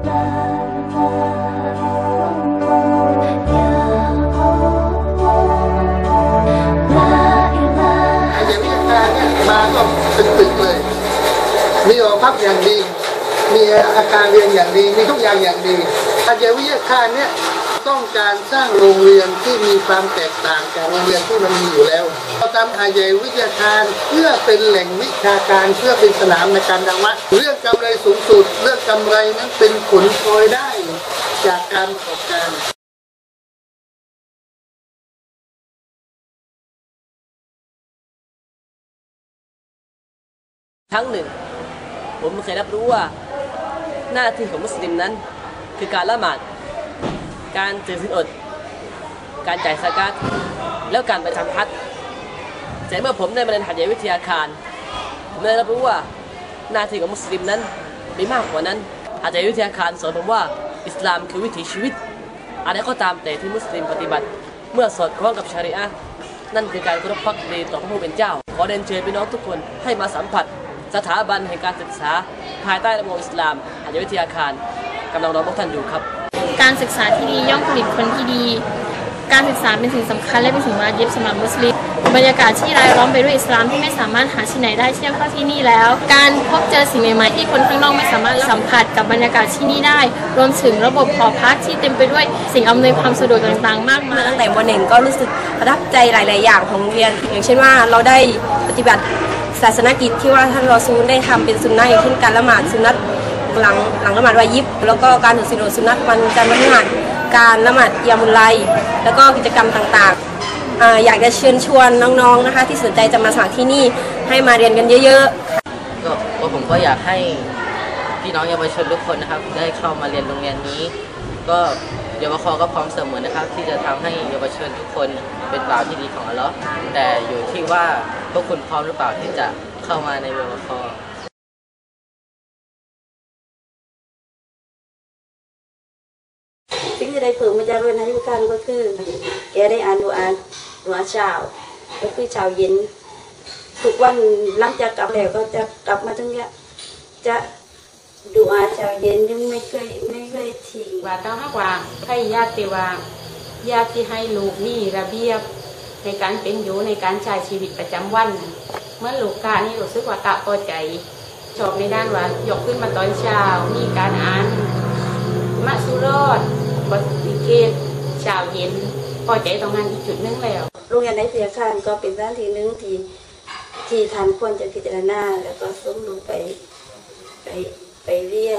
มาก็เป็นตึกเลยมีหอพักอย่างดี มีอาคารเรียนอย่างดี มีทุกอย่างอย่างดี อาเดียวิทยาการเนี่ยต้องการสร้างโรงเรียนที่มีความแตกต่างจากโรงเรียนที่มันมีอยู่แล้วเราทำอาเดียวิทยาการเพื่อเป็นแหล่งวิชาการเพื่อเป็นสนามในการดังวัดเรื่องกำไรสูงสุดเรื่อง กำไรนั้นเป็นผลพลอยได้จากการประกอบการครั้งหนึ่ง ผมเคยรับรู้ว่า หน้าที่ของมุสลิมนั้น คือการละหมาด การถือศีลอด การจ่ายสกาตแล้วการประจำพัดแต่เมื่อผมได้มาเรียนหัดใหญ่วิทยาคาร ผมได้รับรู้ว่าหน้าที่ของมุสลิมนั้น มีมากกว่านั้นหัดใหญ่วิทยาคารสอนผมว่าอิสลามคือวิถีชีวิตอะไรก็ตามแต่ที่มุสลิมปฏิบัติ เมื่อสอดคล้องกับชาริอะนั่นคือการเคารพพักดีต่อพระผู้เป็นเจ้า ขอเดินเชิญพี่น้องทุกคนให้มาสัมผัส สถาบันแห่งการศึกษา ภายใต้ระบบอิสลามหัดใหญ่วิทยาคารกำลังรอพวกท่านอยู่ครับ การศึกษาที่ดีย่อมผลิตคนที่ดี การศึกษาเป็นสิ่งสำคัญและเป็นสิ่งมาเย็บสำหรับมุสลิมบรรยากาศที่รายล้อมไปด้วยอิสลามที่ไม่สามารถหาที่ไหนได้เทียบเท่าที่นี่แล้ว การพบเจอสิ่งใหม่ๆที่คนข้างนอกไม่สามารถสัมผัสกับบรรยากาศที่นี่ได้ รวมถึงระบบหอพักที่เต็มไปด้วยสิ่งอำนวยความสะดวกต่างๆ มากมายตั้งแต่วันหนึ่งก็รู้สึกประทับใจหลาย ๆ อย่างของโรงเรียน อย่างเช่นว่าเราได้ปฏิบัติศาสนกิจที่ว่าท่านรอซูลได้ทำเป็นสุนนะอย่างเช่นการละหมาดสุนัตหลังหลังละหมาดวายิบแล้วก็การถือศีลอดสุนัตวันจันทร์วันพฤหัส การละหมาดยามุลไลแล้วก็กิจกรรมต่างๆออยากจะเชิญชวนน้องๆนะคะ ที่สนใจจะมาสมัครที่นี่ให้มาเรียนกันเยอะๆก็ผมก็อยากให้พี่น้องเยาวชนทุกคนนะครับ ได้เข้ามาเรียนโรงเรียนนี้ ก็เยาวคอก็พร้อมเสมอนะครับ ที่จะทำให้เยาวชนทุกคนเป็นบ่าวที่ดีของอัลเลาะห์แต่อยู่ที่ว่าพวกคุณพร้อมหรือเปล่าที่จะเข้ามาในเยาวคอ ที่ได้เพิ่มมาจากเรียนอายุการก็คือ แกได้อ่านดูอ่านดูอ่านเช้าก็คือเช้าเย็นทุกวันหลังจากกลับแล้วก็จะกลับมาตรงเนี้ยจะดูอาเช้าเย็นยังไม่เคยไม่เคยทิ้งว่าต้องหากว่าให้ญาติว่าญาติที่ให้ลูกมีระเบียบในการเป็นอยู่ในการใช้ชีวิตประจำวัน เมื่อลูกกานี่รู้สึกว่ากะพอใจชอบในด้านว่ายกขึ้นมาตอนเช้ามีการอ่านมะสุรอด ก็ริเกตเชาวเย็นพอใจทำงานอีกจุดนึงแล้ว โรงเรียนในเสียข้านก็เป็นสถานที่นึงที่ที่ทานควรจะพิจารณาแล้วก็ส่งลงไปไปไปเรียน